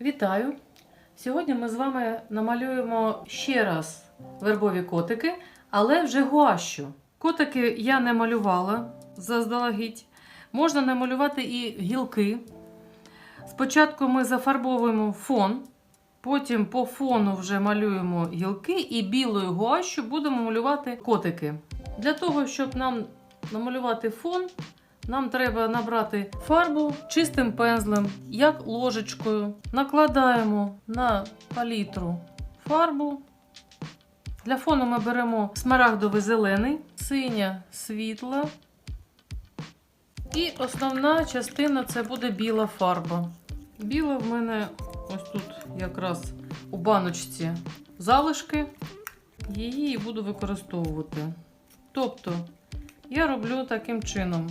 Вітаю! Сьогодні ми з вами намалюємо ще раз вербові котики, але вже гуащу. Котики я не малювала заздалегідь. Можна намалювати і гілки. Спочатку ми зафарбовуємо фон, потім по фону вже малюємо гілки і білою гуащу будемо малювати котики. Для того, щоб нам намалювати фон, нам треба набрати фарбу чистим пензлем, як ложечкою. Накладаємо на палітру фарбу. Для фону ми беремо смарагдовий зелений, синя світла. І основна частина це буде біла фарба. Біла в мене ось тут якраз у баночці залишки. Її буду використовувати. Тобто я роблю таким чином.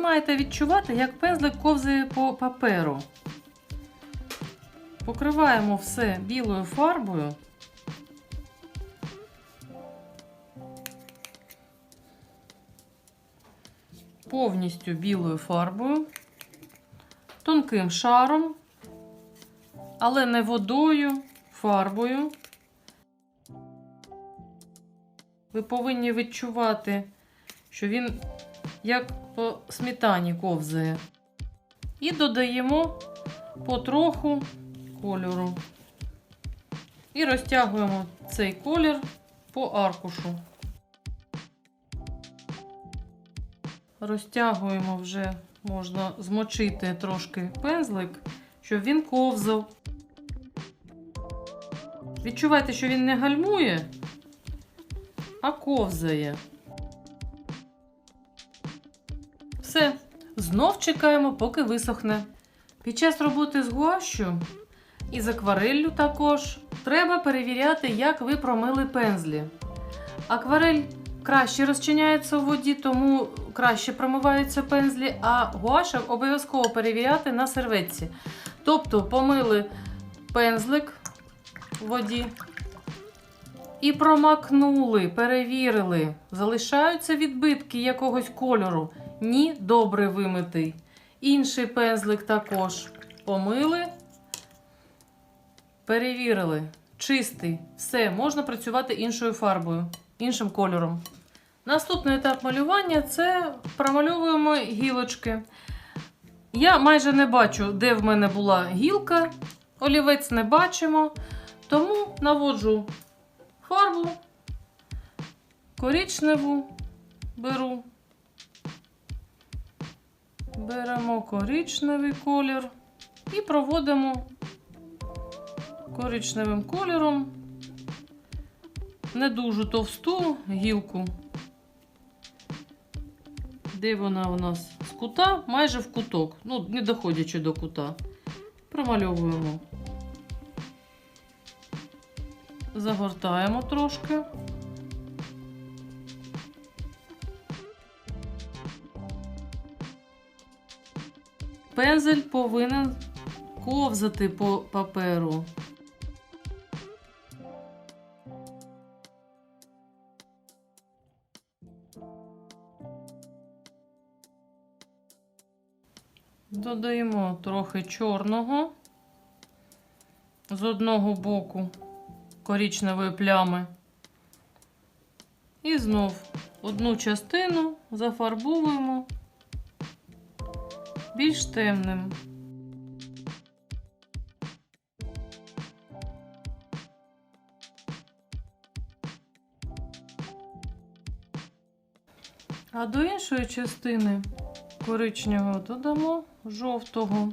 Маєте відчувати, як пензлик ковзає по паперу. Покриваємо все білою фарбою. Повністю білою фарбою, тонким шаром, але не водою, фарбою. Ви повинні відчувати, що він як по сметані ковзає. І додаємо потроху кольору. І розтягуємо цей колір по аркушу. Розтягуємо вже, можна змочити трошки пензлик, щоб він ковзав. Відчувайте, що він не гальмує, а ковзає. Все, знов чекаємо, поки висохне. Під час роботи з гуашю і з аквареллю також треба перевіряти, як ви промили пензлі. Акварель краще розчиняється у воді, тому краще промиваються пензлі, а гуаша обов'язково перевіряти на серветці. Тобто помили пензлик в воді і промакнули, перевірили, залишаються відбитки якогось кольору. Ні, добре вимитий. Інший пензлик також помили, перевірили. Чистий. Все, можна працювати іншою фарбою, іншим кольором. Наступний етап малювання це промальовуємо гілочки. Я майже не бачу, де в мене була гілка. Олівець не бачимо. Тому наводжу фарбу, коричневу беру. Беремо коричневий колір і проводимо коричневим кольором не дуже товсту гілку. Де вона у нас з кута, майже в куток, ну, не доходячи до кута. Промальовуємо. Загортаємо трошки. Пензель повинен ковзати по паперу. Додаємо трохи чорного з одного боку коричневої плями. І знов одну частину зафарбовуємо більш темним. А до іншої частини коричневого додамо жовтого.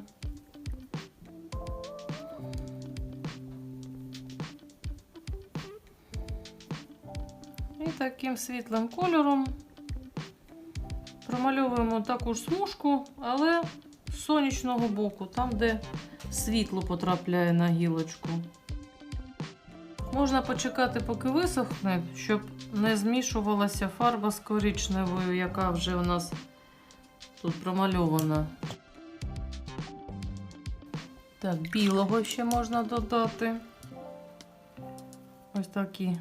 І таким світлим кольором промальовуємо таку ж смужку, але з сонячного боку, там, де світло потрапляє на гілочку. Можна почекати, поки висохне, щоб не змішувалася фарба з коричневою, яка вже у нас тут промальована. Так, білого ще можна додати. ось такий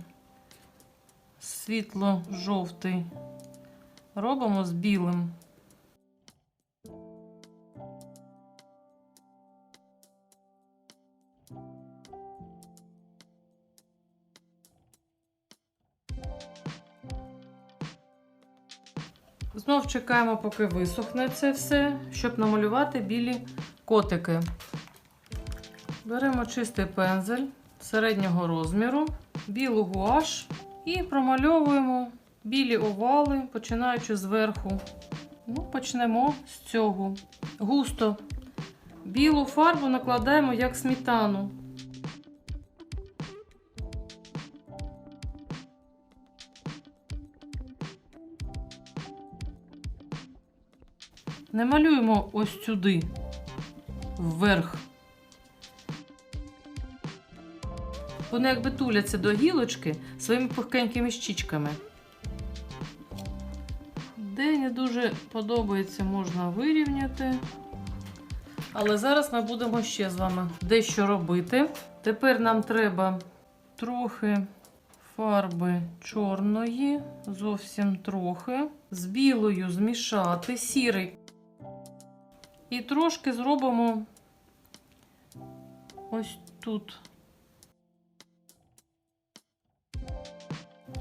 світло-жовтий. Робимо з білим. Знов чекаємо, поки висохне це все, щоб намалювати білі котики. Беремо чистий пензель середнього розміру, білу гуаш і промальовуємо білі овали, починаючи зверху. Ну, почнемо з цього. Густо. Білу фарбу накладаємо як сметану. Не малюємо ось сюди, вверх. Вони якби туляться до гілочки своїми пухкенькими щічками. Де не дуже подобається, можна вирівняти. Але зараз ми будемо ще з вами дещо робити. Тепер нам треба трохи фарби чорної, зовсім трохи, з білою змішати, сірий. І трошки зробимо ось тут.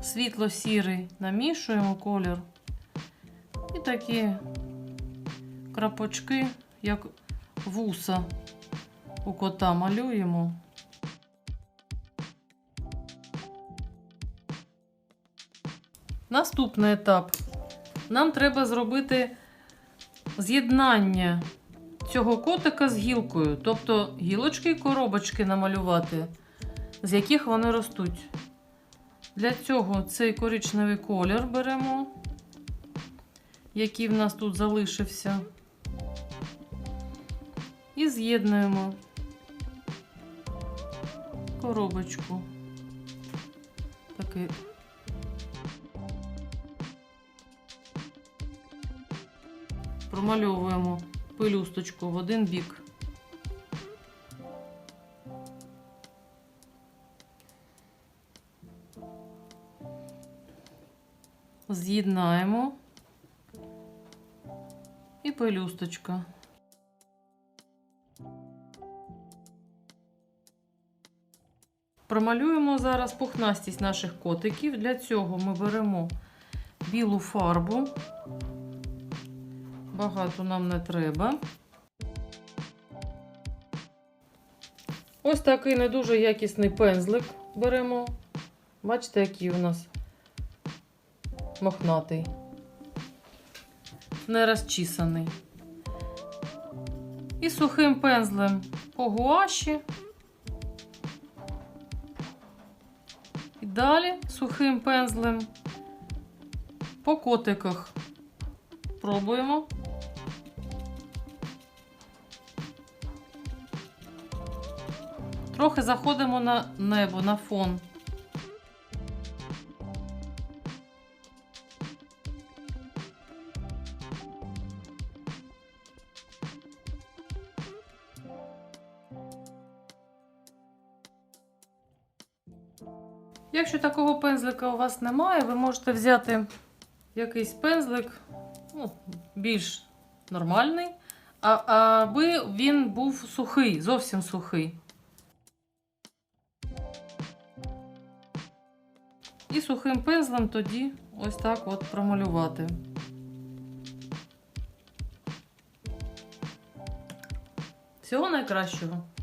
Світло-сірий намішуємо колір. І такі крапочки, як вуса у кота малюємо. Наступний етап. Нам треба зробити з'єднання цього котика з гілкою, тобто гілочки і коробочки намалювати, з яких вони ростуть. Для цього цей коричневий колір беремо, який в нас тут залишився, і з'єднуємо коробочку. Такий. Промальовуємо пелюсточку в один бік. З'єднаємо пелюсточка. Промалюємо зараз пухнастість наших котиків. Для цього ми беремо білу фарбу. Багато нам не треба. Ось такий не дуже якісний пензлик беремо. Бачите, який у нас мохнатий, не розчісаний. І сухим пензлем по гуаші. І далі сухим пензлем по котиках. Пробуємо. Трохи заходимо на небо, на фон. Якщо такого пензлика у вас немає, ви можете взяти якийсь пензлик, ну, більш нормальний, а, аби він був сухий, зовсім сухий. І сухим пензлем тоді ось так от промалювати. Всього найкращого!